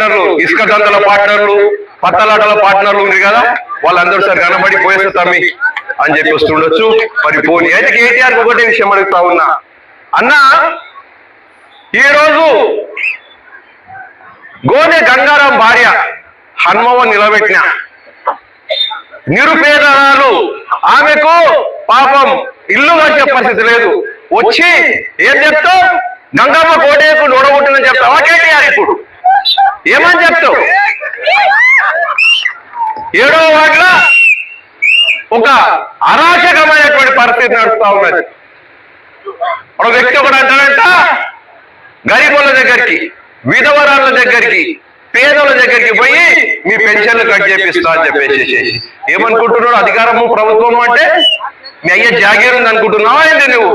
పార్ట్నర్లు ఇసుక దందల పార్ట్నర్లు పట్టలాటల పార్ట్నర్లు ఉంది కదా వాళ్ళందరూ సార్ కనబడి పోయేస్తారు తమ్మి అని చెప్పి వస్తుండొచ్చు. మరి పోనీ అయితే కేటీఆర్ ఒకటే విషయం అడుగుతా ఉన్నా. అన్న ఈరోజు రోజు గోనె గంగారాం భార్య హన్మవ నిలబెట్టిన నిరుపేదరాలు ఆమెకు పాపం ఇల్లు వచ్చే పరిస్థితి లేదు. వచ్చి ఏం చెప్తావు గంగమ్మ కోటేకు నోడగొట్టిందని చెప్తావా కేటీఆర్ ఇప్పుడు? ఏమని చెప్తావు? ఏడో వాటిలో ఒక అరాచకమైనటువంటి పరిస్థితి నడుస్తా ఉన్నది. ఒక వ్యక్తి ఒకటి అంటాడంట గరీబుల దగ్గరికి విధవరాల దగ్గరికి పేదల దగ్గరికి పోయి మీ పెన్షన్లు కట్ చేపిస్తా అని చెప్పేసి ఏమనుకుంటున్నాడు? అధికారము ప్రభుత్వం అంటే మీ అయ్యే జాగీర్ ఉంది అనుకుంటున్నావా ఏంటి నువ్వు?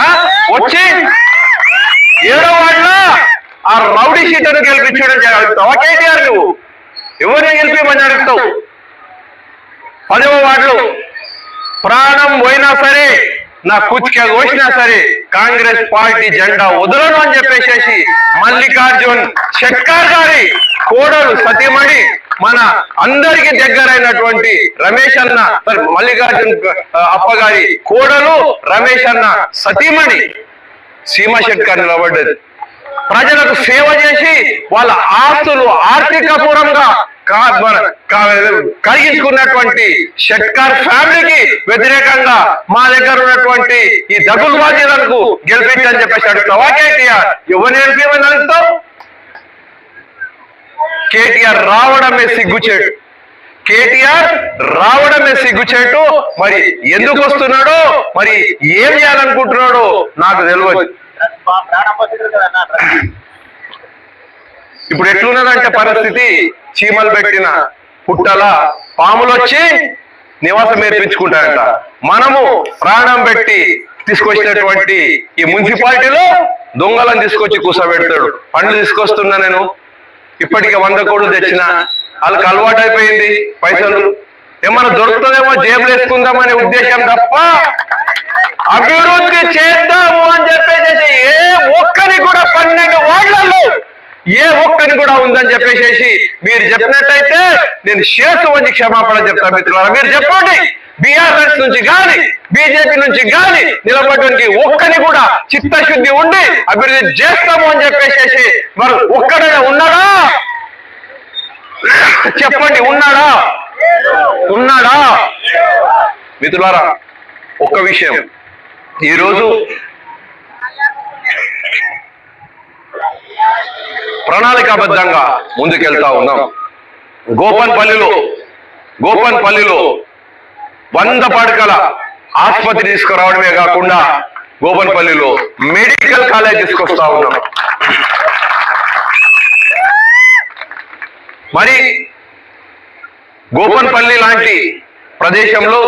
ఆ? వచ్చి ఏడో వాటిలో ఆ రౌడీ షీటర్ను గెలిపించడం అడుగుతావా. కేటీఆర్ నువ్వు. ఎవరిని గెలిపించమని అడుగుతావు? పదవ వార్డులో ప్రాణం పోయినా సరే నా కుచ్క కోసినా సరే కాంగ్రెస్ పార్టీ జెండా వదలను అని చెప్పేసేసి మల్లికార్జున్ షెట్కార్ గారి కోడలు సతీమణి మన అందరికి దగ్గరైనటువంటి రమేష్ అన్న మల్లికార్జున్ అప్పగారి కోడలు రమేష్ అన్న సతీమణి. సీమ షెట్కార్ నిలబడ్డది ప్రజలకు సేవ చేసి వాళ్ళ ఆస్తులు ఆర్థిక పూర్వంగా కలిగించుకున్నటువంటి షట్కార్ ఫ్యామిలీకి వ్యతిరేకంగా మా దగ్గర ఉన్నటువంటి ఈ దగులు బాధ్యతలకు గెలిపించని చెప్పేసి అడుగుతావా కేటీఆర్ ఎవరిని గెలిపించమని అడుగుతావు కేటీఆర్ రావడమే సిగ్గుచేటు. కేటీఆర్ రావడమే సిగ్గుచేటు. మరి ఎందుకు వస్తున్నాడో మరి ఏం చేయాలనుకుంటున్నాడో నాకు తెలియదు. ఇప్పుడు ఎట్లున్నదంటే పరిస్థితి? చీమలు పెట్టిన పుట్టల పాములు వచ్చి నివాసం ఏర్పించుకుంటారంట మనము ప్రాణం పెట్టి తీసుకొచ్చినటువంటి ఈ మున్సిపాలిటీలో దొంగలను తీసుకొచ్చి కూసబెడతాడు. పండ్లు తీసుకొస్తున్నా నేను. ఇప్పటికే వంద కోట్లు తెచ్చిన. వాళ్ళకి అలవాటు అయిపోయింది పైసలు ఏమన్నా దొరుకుతుందేమో జేబులు వేసుకుందామనే ఉద్దేశం తప్ప అభివృద్ధి చేద్దాము అని చెప్పేసి ఏ ఒక్కరి కూడా పన్నెండు వార్డులలో ఏ ఒక్కని కూడా ఉందని చెప్పేసి మీరు చెప్పినట్టయితే నేను శేషు వంచి క్షమాపణ చెప్తాను మిత్రులారా. మీరు చెప్పండి. బీఆర్ఎస్ నుంచి గాని బీజేపీ నుంచి గాని నిలబడడానికి ఒక్కని కూడా చిత్తశుద్ధి ఉండి అభివృద్ధి చేస్తాము అని చెప్పేసి మరి ఒక్కడైనా ఉన్నాడా? చెప్పండి ఉన్నాడా? ఉన్నాడా? మిత్రులారా ఒక్క విషయం. ఈరోజు ప్రణాళికాబద్ధంగా ముందుకెళ్తా ఉన్నాం. గోపన్పల్లిలో గోపన్పల్లిలో వంద పడకల ఆసుపత్రి తీసుకురావడమే కాకుండా గోపన్పల్లిలో మెడికల్ కాలేజ్ తీసుకొస్తా ఉన్నాం. మరి గోపన్పల్లి లాంటి ప్రదేశంలో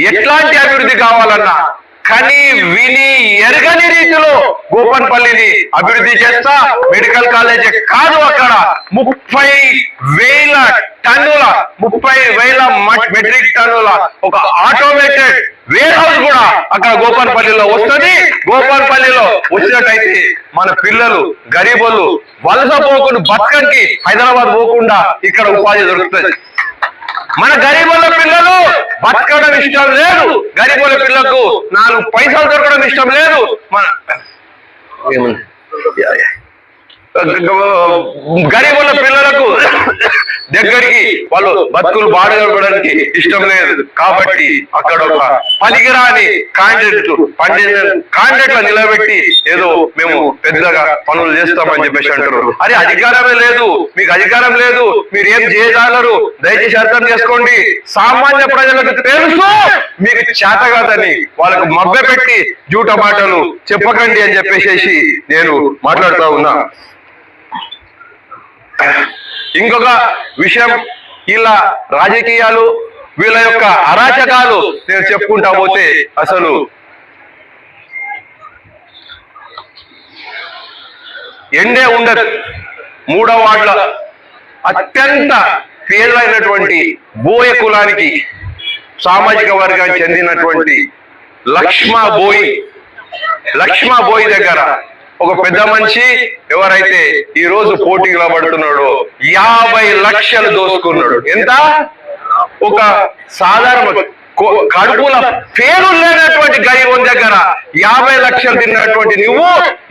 ఎట్లాంటి అభివృద్ధి కావాలన్నా కని విని ఎరగని రీతిలో గోపన్పల్లిని అభివృద్ధి చేస్తా మెడికల్ కాలేజ్ కాదు అక్కడ. ముప్పై వేల టన్నుల ముప్పై వేల మట్- మెట్రిక్ టన్నుల ఒక ఆటోమేటెడ్ వేర్ హౌస్ కూడా అక్కడ గోపన్పల్లిలో వస్తుంది. గోపన్పల్లిలో వచ్చినట్టయితే మన పిల్లలు గరీబులు వలస పోకుండా బతకంకి హైదరాబాద్ పోకుండా ఇక్కడ ఉపాధి దొరుకుతుంది. మన గరీబుల పిల్లలు బతకడం ఇష్టం లేదు గరీబుల పిల్లకు నాలుగు పైసలు దొరకడం ఇష్టం లేదు మన. గరీబుల పిల్లలకు దగ్గరికి వాళ్ళు బతుకులు బాడగడడానికి ఇష్టం లేదు. కాబట్టి అక్కడ ఒక పనికిరాని కాండిడేట్ పండిన కాండిడేట్ల నిలబెట్టి ఏదో మేము పెద్దగా పనులు చేస్తామని చెప్పేసి అంటారు. అరే అధికారమే లేదు. మీకు అధికారం లేదు. మీరు ఏం చేయగలరు దయచేసి అర్థం చేసుకోండి. సామాన్య ప్రజలకు తెలుసు. మీకు చేతగాదని వాళ్ళకు మభ్య పెట్టి జూట మాటలు చెప్పకండి అని చెప్పేసి నేను మాట్లాడుతా ఉన్నా. ఇంకొక విషయం ఇలా రాజకీయాలు వీళ్ళ యొక్క అరాచకాలు నేను చెప్పుకుంటా పోతే అసలు ఎండే ఉండదు. మూడవ వార్డుల అత్యంత పేదైనటువంటి బోయ కులానికి సామాజిక వర్గానికి చెందినటువంటి లక్ష్మా బోయి లక్ష్మా బోయి దగ్గర ఒక పెద్ద మనిషి ఎవరైతే ఈ రోజు పోటీలో పడుతున్నాడో యాభై లక్షలు దోసుకున్నాడు. ఎంత? ఒక సాధారణ కడుపుల పేరు లేనటువంటి గరీబం దగ్గర యాభై లక్షలు తిన్నటువంటి నువ్వు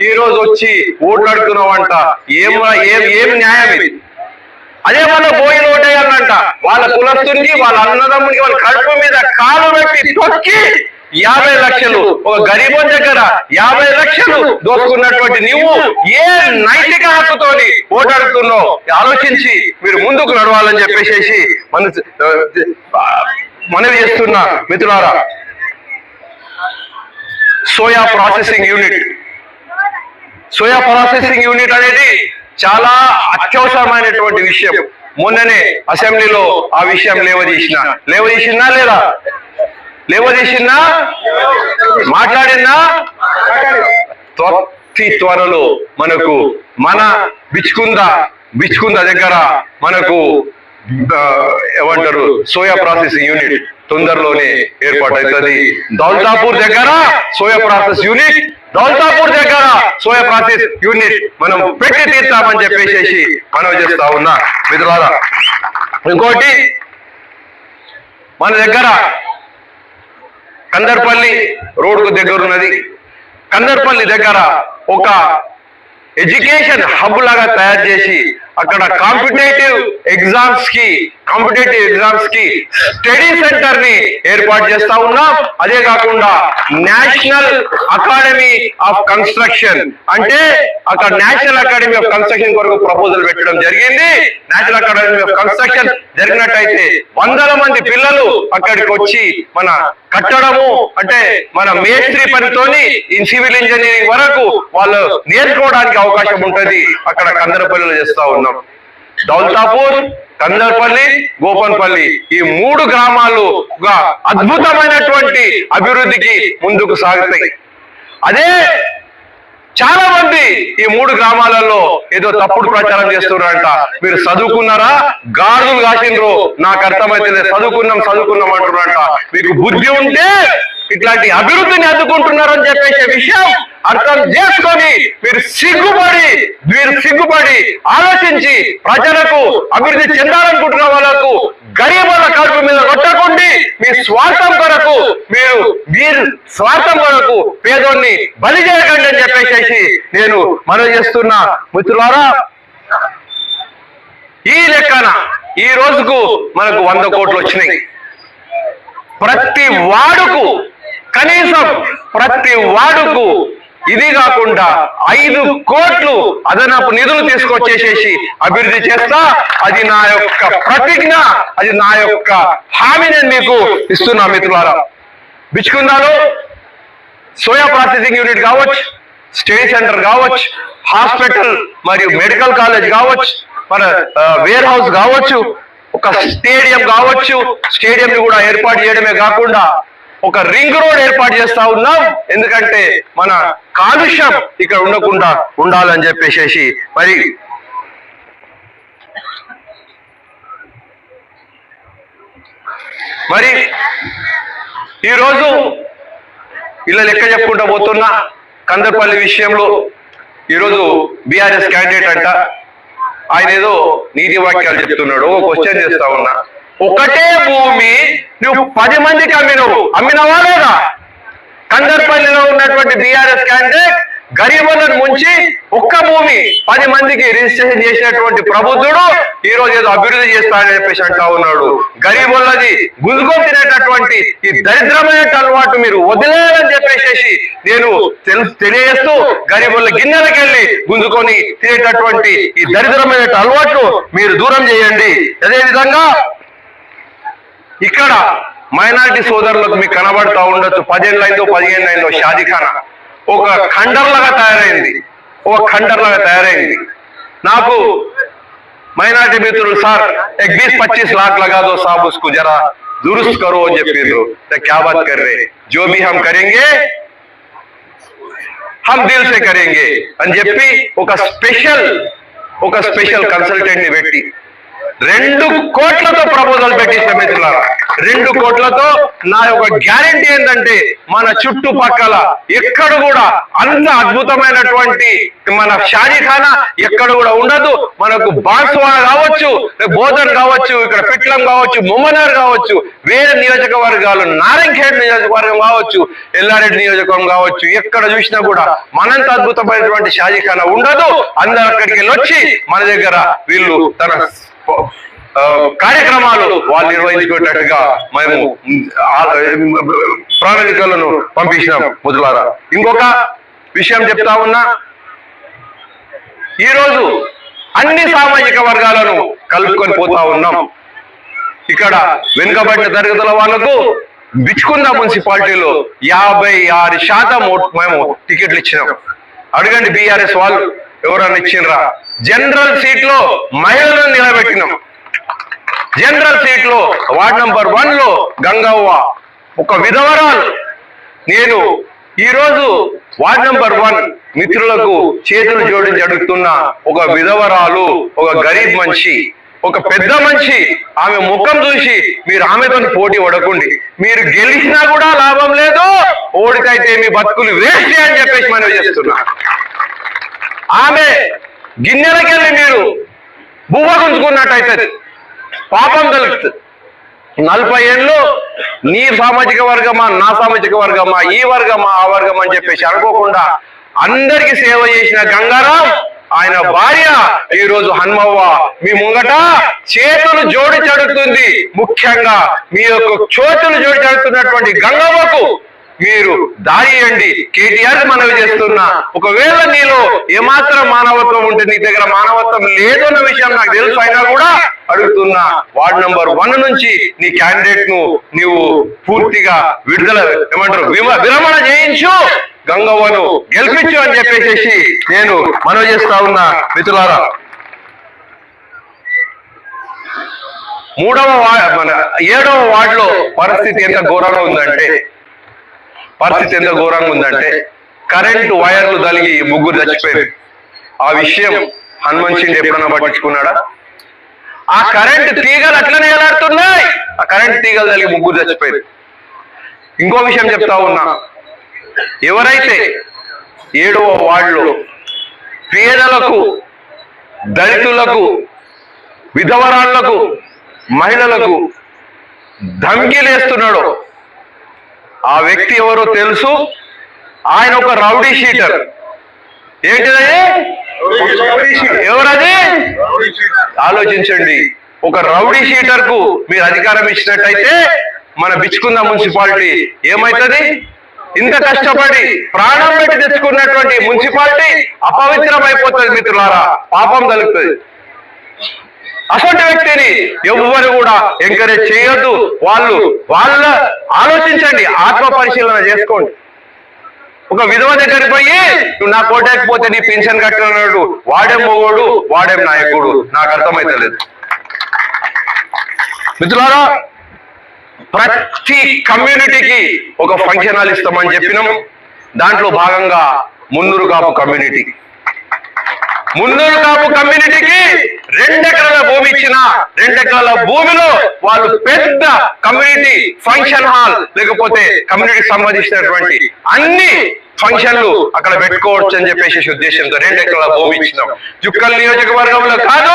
ఈ రోజు వచ్చి ఓట్లాడుతున్నావంట. ఏం ఏం ఏం న్యాయం ఇది? అదే మన పోయిన ఓటేయాలంట వాళ్ళ కులస్తునికి వాళ్ళ అన్నదమ్మునికి వాళ్ళ కడుపు మీద కాలు పెట్టి తొక్కి యాభై లక్షలు. ఒక గరీబం దగ్గర యాభై లక్షలు దోచుకున్నటువంటి నువ్వు ఏ నైతిక హక్కుతోని ఓటాడుతున్నావు ఆలోచించి మీరు ముందుకు నడవాలని చెప్పేసి మన మనవి చేస్తున్న మిత్రులారా soya processing unit. Soya processing unit అనేది చాలా అత్యవసరమైనటువంటి విషయం. మొన్ననే అసెంబ్లీలో ఆ విషయం లేవదీసిన. లేవదీసిందా లేదా? లేవదీసిందా? మాట్లాడిందా? త్వత్తి త్వరలో మనకు మన బిచ్చుకుంద బిచ్చుకుంద దగ్గర మనకు ఏమంటారు? సోయా ప్రాసెసింగ్ యూనిట్ తొందరలోనే ఏర్పాటు అవుతుంది దౌల్తాపూర్ దగ్గర సోయా ప్రాసెస్ యూనిట్ దౌల్తాపూర్ దగ్గర సోయా ప్రాసెస్ యూనిట్ మనం పెట్టి తీర్తామని చెప్పేసి మనం చేస్తా ఉన్నా. మిత్రులారా ఇంకోటి మన దగ్గర కందర్పల్లి రోడ్కు దగ్గర ఉన్నది. కందర్పల్లి దగ్గర ఒక ఎడ్యుకేషన్ హబ్ లాగా తయారు చేసి అక్కడ కాంపిటేటివ్ ఎగ్జామ్స్కి కాంపిటేటివ్ ఎగ్జామ్స్కి స్టడీ సెంటర్ని ఏర్పాటు చేస్తా ఉన్నాం. అదే కాకుండా నేషనల్ అకాడమీ ఆఫ్ కన్స్ట్రక్షన్ అంటే అక్కడ నేషనల్ అకాడమీ ఆఫ్ కన్స్ట్రక్షన్ కొరకు ప్రపోజల్ పెట్టడం జరిగింది. నేషనల్ అకాడమీ ఆఫ్ కన్స్ట్రక్షన్ జరిగినట్టయితే వందల మంది పిల్లలు అక్కడికి వచ్చి మన కట్టడము అంటే మన మేస్త్రి పనితోని ఈ సివిల్ ఇంజనీరింగ్ వరకు వాళ్ళు నేర్చుకోవడానికి అవకాశం ఉంటది. అక్కడ కందరపల్లిలో చేస్తా ఉన్నాం. దౌల్తాపూర్ కందర్పల్లి గోపన్పల్లి ఈ మూడు గ్రామాలు ఒక అద్భుతమైనటువంటి అభివృద్ధికి ముందుకు సాగుతాయి. అదే చాలా మంది ఈ మూడు గ్రామాలలో ఏదో తప్పుడు ప్రచారం చేస్తున్నారంట. మీరు చదువుకున్నారా? గాడులు కాసిండ్రు. నాకు అర్థమైతే లేదు. చదువుకున్నాం చదువుకున్నాం అంటున్నారంట. మీకు బుద్ధి ఉంటే ఇట్లాంటి అభివృద్ధిని అడ్డుకుంటున్నారని చెప్పేసే విషయం అర్థం చేసుకొని మీరు సిగ్గుపడి మీరు సిగ్గుపడి ఆలోచించి ప్రజలకు అభివృద్ధి చెందాలనుకుంటున్న వాళ్ళకు గరీబుల కడుపు మీద కొట్టకుండి మీ స్వార్థం కొరకు మీరు మీరు స్వార్థం కొరకు పేదోన్ని బలి చేయకండి అని చెప్పేసి నేను మనం చేస్తున్న. మిత్రులారా ఈ లెక్కన ఈ రోజుకు మనకు వంద కోట్లు వచ్చినాయి. ప్రతి వాడుకు కనీసం ప్రతి వాడుకు ఇది కాకుండా ఐదు కోట్లు అదనపు నిధులు తీసుకొచ్చేసేసి అభివృద్ధి చేస్తా అది నా యొక్క ప్రతిజ్ఞ అది నా యొక్క హామీ నేను మీకు ఇస్తున్నా మిత్రులారా. బిచ్చుకుందాలో సోయా ప్రాసెసింగ్ యూనిట్ కావచ్చు స్టడీ సెంటర్ కావచ్చు హాస్పిటల్ మరియు మెడికల్ కాలేజ్ కావచ్చు మన వేర్ హౌస్ కావచ్చు ఒక స్టేడియం కావచ్చు స్టేడియం ని కూడా ఏర్పాటు చేయడమే కాకుండా ఒక రింగ్ రోడ్ ఏర్పాటు చేస్తా ఉన్నాం. ఎందుకంటే మన కాలుష్యం ఇక్కడ ఉండకుండా ఉండాలని చెప్పేసి మరి మరి ఈరోజు ఇలా లెక్క చెప్పుకుంటా పోతున్నా. కందర్పల్లి విషయంలో ఈరోజు బీఆర్ఎస్ క్యాండిడేట్ అంట. ఆయన ఏదో నీతి వాక్యాలు చెప్తున్నాడు. ఒక క్వశ్చన్ చేస్తా ఉన్నా. ఒకటే భూమి నువ్వు పది మందికి అమ్మినవు. అమ్మినవా లేదా? కందర్పల్లిలో ఉన్నటువంటి బీఆర్ఎస్ క్యాండిడేట్ గరీబులను ముంచి ఒక్క భూమి పది మందికి రిజిస్ట్రేషన్ చేసినటువంటి ప్రభుత్వుడు ఈ రోజు ఏదో అభివృద్ధి చేస్తాడని చెప్పేసి అంటా ఉన్నాడు. గరీబులది గుంజుకొని తినేటటువంటి ఈ దరిద్రమైన అలవాటు మీరు వదిలేయాలని చెప్పేసి నేను తెలియజేస్తూ గరీబుల గిన్నెలకెళ్ళి గుంజుకొని తినేటటువంటి ఈ దరిద్రమైన అలవాటు మీరు దూరం చేయండి. అదే విధంగా ఇక్కడ మైనారిటీ సోదరులకు మీకు కనబడతా ఉండొచ్చు. పదిహేను ఐదు పదిహేను ఐదు షాజీఖానా ఒక ఖండర్లాగా తయారైంది. ఒక ఖండర్లాగా తయారైంది. నాకు మైనారిటీ మిత్రులు సార్ ఎగ్బీస్ పచ్చీస్ లాక్ లగాదో సాబ్ ఉస్కు జరా దురుస్త్ కరో అని చెప్పిండ్రు క్యా కర్రే? జో బి హం కరెంగే హం దిల్ సే అని చెప్పి ఒక స్పెషల్ ఒక స్పెషల్ కన్సల్టెంట్ని పెట్టి రెండు కోట్లతో ప్రపోజల్ పెట్టించిన మిత్రులారా. రెండు కోట్లతో నా యొక్క గ్యారెంటీ ఏంటంటే మన చుట్టుపక్కల ఎక్కడ కూడా అంత అద్భుతమైనటువంటి మన షాజీఖానా ఎక్కడ కూడా ఉండదు. మనకు బాన్స్వాడ కావచ్చు బోధన్ కావచ్చు ఇక్కడ పిట్లం కావచ్చు ముమ్మనార్ కావచ్చు వేరే నియోజకవర్గాలు నారాయణఖేడ్ నియోజకవర్గం కావచ్చు ఎల్లారెడ్డి నియోజకవర్గం కావచ్చు ఎక్కడ చూసినా కూడా మనంత అద్భుతమైనటువంటి షాజీఖానా ఉండదు. అందరు అక్కడికి వెళ్ళి వచ్చి మన దగ్గర వీళ్ళు తన కార్యక్రమాలు వాళ్ళు నిర్వహించుకునేటట్టుగా మేము ప్రణాళికలను పంపించినాం ముదులారా ఇంకొక విషయం చెప్తా ఉన్నా ఈరోజు అన్ని సామాజిక వర్గాలను కలుపుకొని పోతా ఉన్నాం. ఇక్కడ వెనుకబడిన తరగతుల వాళ్ళకు బిచ్చుకుంద మున్సిపాలిటీలో యాభై ఆరు శాతం ఓట్ మేము టికెట్లు ఇచ్చినాం. అడగండి బీఆర్ఎస్ వాళ్ళు ఎవరన్నా ఇచ్చిండ్రా? జనరల్ సీట్లో మహిళలను నిలబెట్టినాం. జనరల్ సీట్లో వార్డ్ నంబర్ వన్లో గంగవ్వ. ఒక విధవరాలు. నేను ఈ రోజు వార్డ్ నంబర్ వన్ మిత్రులకు చేతులు జోడించి అడుగుతున్న ఒక విధవరాలు ఒక గరీబ్ మనిషి ఒక పెద్ద మనిషి ఆమె ముఖం చూసి మీరు ఆమెతో పోటీ పడకండి. మీరు గెలిచినా కూడా లాభం లేదు ఓడికైతే మీ బతుకులు వేస్ట్ అని చెప్పేసి మనం చేస్తున్నా. ఆమె గిన్నెలకెళ్ళి మీరు బువ్వ గుంజుకున్నట్టయితే పాపం కలుగుతుంది నలభై ఏళ్ళు నీ సామాజిక వర్గమా నా సామాజిక వర్గమా ఈ వర్గమా ఆ వర్గం అని చెప్పేసి అనుకోకుండా అందరికి సేవ చేసిన గంగారాం ఆయన భార్య ఈ రోజు హన్మవ్వ. మీ ముంగట చేతులు జోడి చడుతుంది. ముఖ్యంగా మీ యొక్క చోతులు జోడి చడుతున్నటువంటి గంగవ్వకు మీరు దారి కేటీఆర్ మనవి చేస్తున్నా. ఒకవేళ నీలో ఏమాత్రం మానవత్వం ఉంటే నీ దగ్గర మానవత్వం లేదన్న విషయం నాకు తెలుసు అయినా కూడా అడుగుతున్నా. వార్డు నంబర్ వన్ నుంచి నీ క్యాండిడేట్ను నీవు పూర్తిగా విడుదల ఏమంటారు? విమ- విరమణ చేయించు. గంగవ్వను గెలిపించు అని చెప్పేసి నేను మనవి చేస్తా ఉన్నా. మిత్రులారా మూడవ వార్డు మన ఏడవ వార్డులో పరిస్థితి ఎంత ఘోరంగా ఉందంటే పరిస్థితి ఎంత ఘోరంగా ఉందంటే కరెంటు వైర్లు తలిగి ముగ్గురు చచ్చిపోయారు. ఆ విషయం హనుమంత్ సింగ్ ఎప్పుడన్నా పట్టించుకున్నాడా? ఆ కరెంటు తీగలు అట్లనే ఎలాడుతున్నాయి ఆ కరెంటు తీగలు తలిగి ముగ్గురు చచ్చిపోయారు. ఇంకో విషయం చెప్తా ఉన్నా. ఎవరైతే ఏడవ వార్డులో పేదలకు దళితులకు విధవరాళ్ళకు మహిళలకు ధమ్కిలేస్తున్నాడో ఆ వ్యక్తి ఎవరో తెలుసు? ఆయన ఒక రౌడీ షీటర్. ఏంటిదది? ఎవరది? ఆలోచించండి. ఒక రౌడీ షీటర్కు మీరు అధికారం ఇచ్చినట్టయితే మన బిచ్చుకుంద మున్సిపాలిటీ ఏమవుతుంది ఇంత కష్టపడి ప్రాణం పెట్టి తెచ్చుకున్నటువంటి మున్సిపాలిటీ అపవిత్రం అయిపోతుంది మిత్రులారా. పాపం కలుగుతుంది అటువంటి వ్యక్తిని ఎవ్వరు కూడా ఎంకరేజ్ చేయొద్దు. వాళ్ళు వాళ్ళ ఆలోచించండి ఆత్మ పరిశీలన చేసుకోండి. ఒక విధవ దగ్గరికి పోయి నువ్వు నా కోటకపోతే నీ పెన్షన్ కట్టినాడు వాడేం మొగోడు వాడేం నాయకుడు. నాకు అర్థమైతలేదు మిత్రులారా ప్రతి కమ్యూనిటీకి ఒక ఫంక్షన్ హాల్ ఇస్తామని చెప్పినాం దాంట్లో భాగంగా మున్నూరు కాపు కమ్యూనిటీ. మున్నూరు కాపు కమ్యూనిటీకి రెండెకరాల భూమి ఇచ్చిన రెండెకరాల భూమిలో వాళ్ళు పెద్ద కమ్యూనిటీ ఫంక్షన్ హాల్ లేకపోతే కమ్యూనిటీకి సంబంధించినటువంటి అన్ని ఫంక్షన్లు అక్కడ పెట్టుకోవచ్చు అని చెప్పేసి ఉద్దేశంతో రెండు ఎకరాల భూమి ఇచ్చినాం. జుక్కల నియోజకవర్గంలో కాదు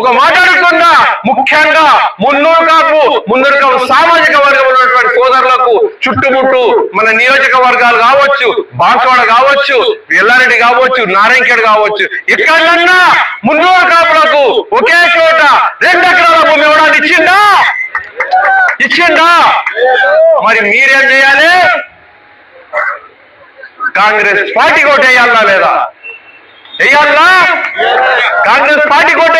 ఒక మాట్లాడుతున్నా ముఖ్యంగా మున్నూరు కాపు మున్నూరు కాపు సామాజిక వర్గం ఉన్నటువంటి సోదరులకు చుట్టుముట్టు మన నియోజకవర్గాలు కావచ్చు బాన్స్వాడ కావచ్చు ఎల్లారెడ్డి కావచ్చు నారాయణఖేడ్ కావచ్చు ఎక్కడన్నా మున్నూరు కాపులకు ఒకే చోట రెండు ఎకరాల భూమి ఇవ్వడానికి ఇచ్చిందా? ఇచ్చిందా? మరి మీరేం చేయాలి? కాంగ్రెస్ పార్టీ కోట లేదా? వేయాలా? కాంగ్రెస్ పార్టీ కోట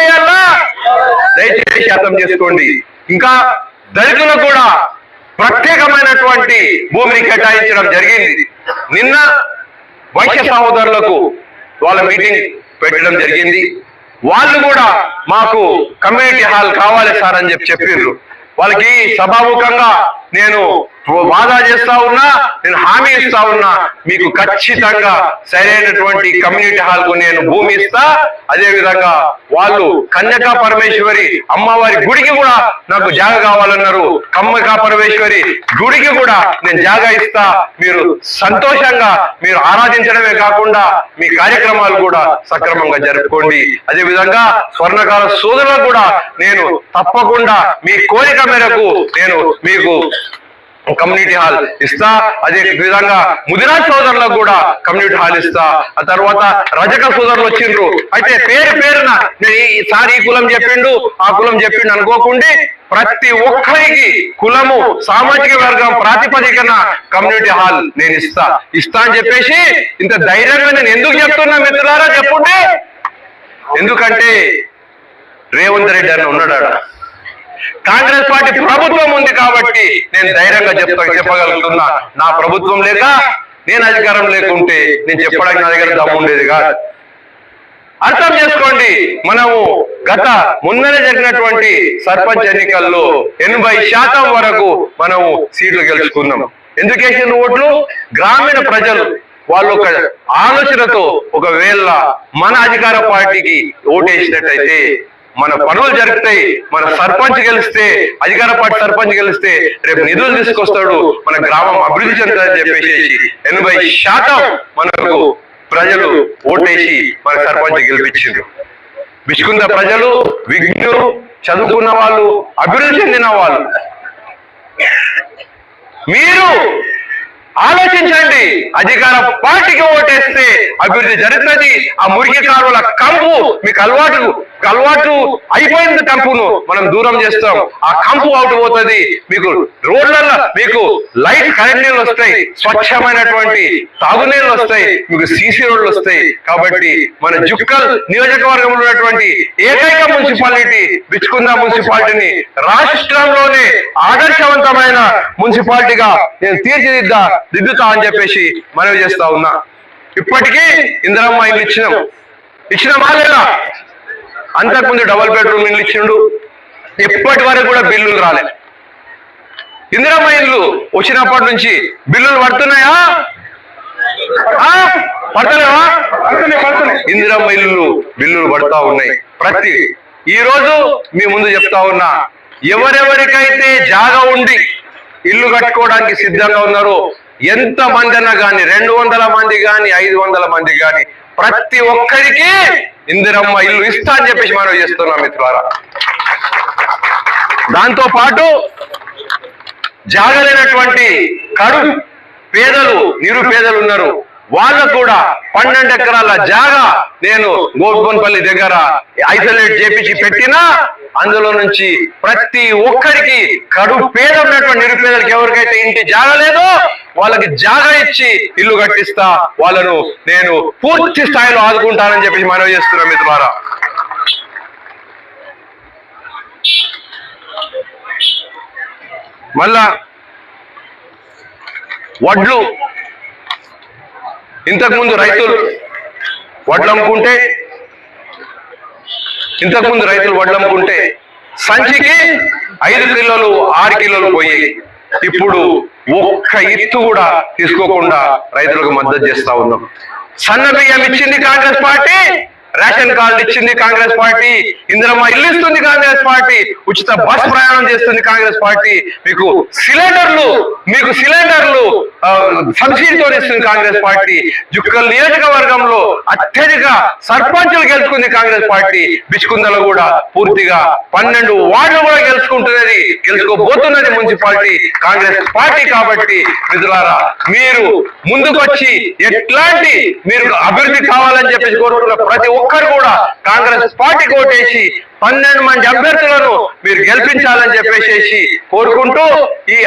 దయచేసి అర్థం చేసుకోండి. ఇంకా దళితులకు కూడా ప్రత్యేకమైనటువంటి భూమిని కేటాయించడం జరిగింది. నిన్న వైశ్య సహోదరులకు వాళ్ళ మీటింగ్ పెట్టడం జరిగింది. వాళ్ళు కూడా మాకు కమ్యూనిటీ హాల్ కావాలి సార్ అని చెప్పి చెప్పిండ్రు వాళ్ళకి సభాముఖంగా నేను వాదా చేస్తా ఉన్నా నేను హామీ ఇస్తా ఉన్నా మీకు ఖచ్చితంగా సరైనటువంటి కమ్యూనిటీ హాల్కు నేను భూమి ఇస్తా. అదే విధంగా వాళ్ళు కన్యకా పరమేశ్వరి అమ్మవారి గుడికి కూడా నాకు జాగ కావాలన్నారు. కమ్మకా పరమేశ్వరి గుడికి కూడా నేను జాగ ఇస్తా. మీరు సంతోషంగా మీరు ఆరాధించడమే కాకుండా మీ కార్యక్రమాలు కూడా సక్రమంగా జరుపుకోండి. అదే విధంగా స్వర్ణకాల సోదరులకు కూడా నేను తప్పకుండా మీ కోరిక మేరకు నేను మీకు కమ్యూనిటీ హాల్ ఇస్తా. అదే విధంగా ముదిరాజ్ సోదరులకు కూడా కమ్యూనిటీ హాల్ ఇస్తా. ఆ తర్వాత రజక సోదరులు వచ్చిండ్రు. అయితే పేరు పేరున సార్ ఈ కులం చెప్పిండు ఆ కులం చెప్పిండు అనుకోకుండా ప్రతి ఒక్కరికి కులము సామాజిక వర్గం ప్రాతిపదికన కమ్యూనిటీ హాల్ నేను ఇస్తా. ఇస్తా అని చెప్పేసి ఇంత ధైర్యంగా నేను ఎందుకు చెప్తున్నా మిత్రులారా చెప్పుంటే? ఎందుకంటే రేవంత్ రెడ్డి అని ఉన్నాడు కాంగ్రెస్ పార్టీ ప్రభుత్వం ఉంది కాబట్టి నేను ధైర్యంగా చెప్తా చెప్పగలుగుతున్నా. నా ప్రభుత్వం లేక నేను అధికారం లేకుంటే నేను చెప్పడానికి నా దగ్గర దమ్ము ఉండేది కాదు. అర్థం చేసుకోండి మనము గత ముందర జరిగినటువంటి సర్పంచ్ ఎన్నికల్లో ఎనభై శాతం వరకు మనము సీట్లు గెలుచుకున్నాం. ఎందుకేసిన ఓట్లు? గ్రామీణ ప్రజలు వాళ్ళు ఒక ఆలోచనతో ఒకవేళ మన అధికార పార్టీకి ఓటేసినట్టయితే మన పనులు జరుగుతాయి మన సర్పంచ్ గెలిస్తే అధికార పార్టీ సర్పంచ్ గెలిస్తే రేపు నిధులు తీసుకొస్తాడు మన గ్రామం అభివృద్ధి చెందుతుందని చెప్పేసి ఎనభై శాతం మనకు ప్రజలు ఓటేసి మన సర్పంచ్ గెలిపించిండ్రు. బిచ్చుకుంద ప్రజలు విజ్ఞులు చదువుకున్న వాళ్ళు అభివృద్ధి చెందిన వాళ్ళు. మీరు ఆలోచించండి. అధికార పార్టీకి ఓటేస్తే అభివృద్ధి జరుగుతుంది. ఆ మురికి కాలువల కంపు మీకు అలవాటు అలవాటు అయిపోయింది కంపును మనం దూరం చేస్తాం. ఆ కంపు అవుట్ పోతుంది. మీకు రోడ్లలో మీకు లైట్ కరెంట్ నీళ్ళు వస్తాయి. స్వచ్ఛమైనటువంటి తాగునీళ్ళు వస్తాయి. మీకు సీసీ రోడ్లు వస్తాయి. కాబట్టి మన జుక్కల్ నియోజకవర్గంలో ఉన్నటువంటి ఏకైక మున్సిపాలిటీ బిచ్చుకుంద మున్సిపాలిటీని రాష్ట్రంలోనే ఆదర్శవంతమైన మున్సిపాలిటీగా నేను తీర్చిదిద్దా దిద్దుతా అని చెప్పేసి మనవి చేస్తా ఉన్నా. ఇప్పటికీ ఇందిరమ్మ ఇల్లు ఇచ్చినాం. ఇచ్చినామా లేదా అంతకుముందు డబల్ బెడ్రూమ్ ఇల్లు ఇచ్చిండు. ఇప్పటి వరకు కూడా బిల్లులు రాలే. ఇందిరమ్మ ఇల్లు వచ్చినప్పటి నుంచి బిల్లులు పడుతున్నాయా? ఆ? పడతలేవా? ఇందిరమ్మ ఇల్లు బిల్లులు పడతా ఉన్నాయి. ప్రతి ఈ రోజు మీ ముందు చెప్తా ఉన్నా ఎవరెవరికైతే జాగా ఉండి ఇల్లు కట్టుకోవడానికి సిద్ధంగా ఉన్నారో ఎంత మంది అన్నా కానీ రెండు వందల మంది కానీ ఐదు వందల మంది కానీ ప్రతి ఒక్కరికి ఇందిరమ్మ ఇల్లు ఇస్తా అని చెప్పేసి మనం చేస్తున్నాం మిత్రులారా. దాంతో పాటు జాగలేనటువంటి కడు పేదలు నిరుపేదలు ఉన్నారు. వాళ్ళకు కూడా పన్నెండు ఎకరాల జాగా నేను గోపన్పల్లి దగ్గర ఐసోలేట్ చేపించి పెట్టినా అందులో నుంచి ప్రతి ఒక్కరికి కడు పేద ఉన్నటువంటి నిరుపేదలకు ఎవరికైతే ఇంటి జాగా లేదో వాళ్ళకి జాగా ఇచ్చి ఇల్లు కట్టిస్తా వాళ్ళను నేను పూర్తి స్థాయిలో ఆదుకుంటానని చెప్పి మనవి చేస్తున్నాం మీ ద్వారా. మళ్ళా వడ్లు ఇంతకుముందు రైతులు వడ్లు అమ్ముకుంటే ఇంతకుముందు రైతులు వడ్లు అమ్ముకుంటే సంచికి ఐదు కిలోలు ఆరు కిలోలు పోయి ఇప్పుడు ఒక్క ఎత్తు కూడా తీసుకోకుండా రైతులకు మద్దతు చేస్తా ఉన్నాం. సన్న బియ్యం ఇచ్చింది కాంగ్రెస్ పార్టీ రేషన్ కార్డు ఇచ్చింది కాంగ్రెస్ పార్టీ. ఇందిరమ్మ ఇల్లు ఇస్తుంది కాంగ్రెస్ పార్టీ. ఉచిత బస్ ప్రయాణం చేస్తుంది కాంగ్రెస్ పార్టీ. మీకు సిలిండర్లు మీకు సిలిండర్లు సబ్సిడీతో ఇస్తుంది కాంగ్రెస్ పార్టీ. జుక్కల్ నియోజకవర్గంలో అత్యధిక సర్పంచులు గెలుచుకుంది కాంగ్రెస్ పార్టీ. బిచ్చుకుందలో కూడా పూర్తిగా పన్నెండు వార్డులు కూడా గెలుచుకుంటున్నది గెలుచుకోబోతున్నది మున్సిపాలిటీ కాంగ్రెస్ పార్టీ కాబట్టి మిత్రులారా మీరు ముందుకొచ్చి ఎట్లాంటి మీరు అభివృద్ధి కావాలని చెప్పేసి కోరుకున్న ప్రతి ఒక్కరు కూడా కాంగ్రెస్ పార్టీ ఓటేసి పన్నెండు మంది అభ్యర్థులను మీరు గెలిపించాలని చెప్పేసి కోరుకుంటూ ఈ